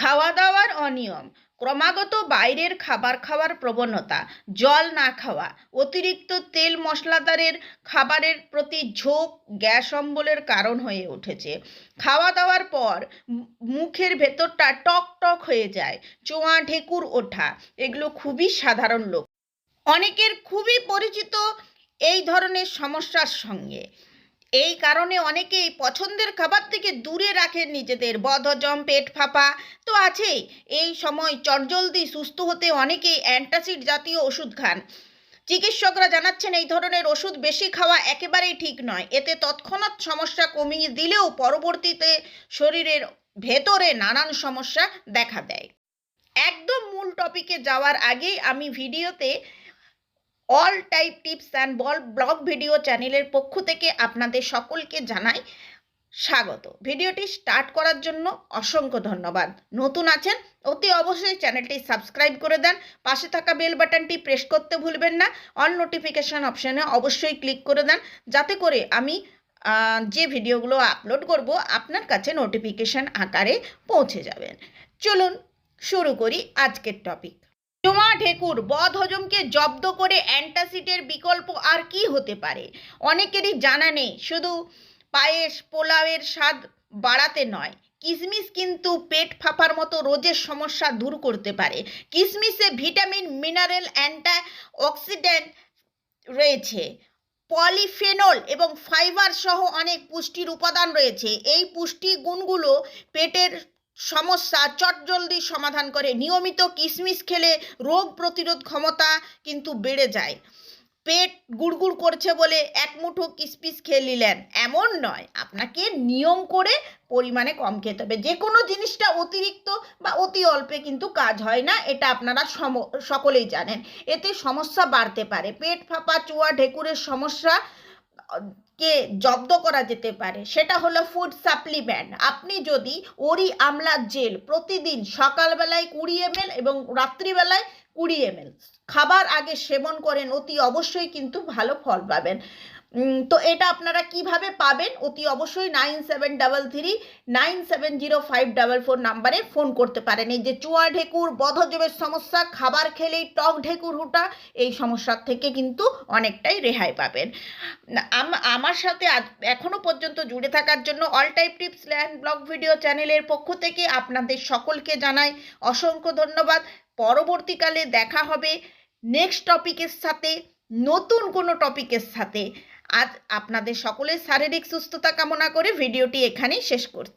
খাওয়া দাওয়ার অনিয়ম, ক্রমাগত বাইরের খাবার খাওয়ার প্রবণতা, জল না খাওয়া, অতিরিক্ত তেল মশলাদারের খাবারের প্রতি ঝোঁক, গ্যাস অম্বলের কারণ হয়ে উঠেছে। খাওয়া দাওয়ার পর মুখের ভেতরটা টক টক হয়ে যায়, চোঁয়া ঢেকুর ওঠা, এগুলো খুবই সাধারণ লোক। অনেকের খুবই পরিচিত এই ধরনের সমস্যার সঙ্গে। এই কারণে অনেকেই পছন্দের খাবার থেকে দূরে রাখেন নিজেদের। বদহজম, পেট ফাঁপা তো আছেই। এই সময় চটজলদি সুস্থ হতে অনেকেই অ্যান্টাসিড জাতীয় ওষুধ খান। চিকিৎসকরা জানাচ্ছেন, এই ধরনের ওষুধ বেশি খাওয়া একেবারেই ঠিক নয়। এতে তৎক্ষণাৎ সমস্যা কমিয়ে দিলেও পরবর্তীতে শরীরের ভেতরে নানান সমস্যা দেখা দেয়। একদম মূল টপিকে যাওয়ার আগেই আমি ভিডিওতে অল টাইপ টিপস অ্যান্ড বল ব্লগ ভিডিও চ্যানেলের পক্ষ থেকে আপনাদের সকলকে জানাই স্বাগত। ভিডিওটি স্টার্ট করার জন্য অসংখ্য ধন্যবাদ। নতুন আছেন, অতি অবশ্যই চ্যানেলটি সাবস্ক্রাইব করে দেন, পাশে থাকা বেল বাটনটি প্রেস করতে ভুলবেন না অল নোটিফিকেশান অপশানে অবশ্যই ক্লিক করে দেন, যাতে করে আমি যে ভিডিওগুলো আপলোড করব, আপনার কাছে নোটিফিকেশান আকারে পৌঁছে যাবেন চলুন শুরু করি আজকের টপিক জমা ঢেকুর বদ হজমকে জব্দ করে অ্যান্টাসিডের বিকল্প আর কি হতে পারে? অনেকেরই জানা নেই, শুধু পায়েস পোলাওয়ের স্বাদ বাড়াতে নয় কিশমিশ কিন্তু পেট ফাঁপার মতো রোজের সমস্যা দূর করতে পারে। কিশমিশে ভিটামিন, মিনারেল অ্যান্টা অক্সিডেন্ট রয়েছে, পলিফেনল এবং ফাইবার সহ অনেক পুষ্টির উপাদান রয়েছে। এই পুষ্টি গুণগুলো পেটের সমস্যা, চটজলদি সমাধান করে নিয়মিত কিশমিশ খেলে রোগ প্রতিরোধ ক্ষমতা কিন্তু বেড়ে যায়। পেট গুড়গুড় করছে বলে এক মুঠো কিসপিস খেয়ে নিলেন। এমন নয়, আপনাকে নিয়ম করে পরিমাণে কম খেতে হবে। যে কোনো জিনিসটা অতিরিক্ত বা অতি অল্পে কিন্তু কাজ হয় না, এটা আপনারা সম, সকলেই জানেন। এতে সমস্যা বাড়তে পারে। পেট ফাঁপা, চুয়া, ঢেকুরের সমস্যা কে জব্দ করা যেতে পারে, সেটা হলো ফুড সাপ্লিমেন্ট আপনি যদি ওরি আমলার জেল প্রতিদিন সকালবেলায় কুড়ি এমএল এবং রাত্রিবেলায় কুড়ি এমএল খাবার আগে সেবন করেন, অতি অবশ্যই কিন্তু ভালো ফল পাবেন। তো এটা আপনারা কীভাবে পাবেন? অতি অবশ্যই nine seven double three, nine seven zero five double four নাম্বারে ফোন করতে পারেন। এই যে চুয়া ঢেকুর বধজমের সমস্যা, খাবার খেলেই টক ঢেকুর হুটা, এই সমস্যার থেকে কিন্তু অনেকটাই রেহাই পাবেন। আমার সাথে আজ, এখনও পর্যন্ত জুড়ে থাকার জন্য all type tips, land blog video চ্যানেলের পক্ষ থেকে আপনাদের সকলকে জানাই অসংখ্য ধন্যবাদ। পরবর্তীকালে দেখা হবে নেক্সট টপিকের সাথে। নতুন কোনো টপিকের সাথে। আজ আপনাদের সকলের শারীরিক সুস্থতা কামনা করে ভিডিওটি এখানেই শেষ করছি।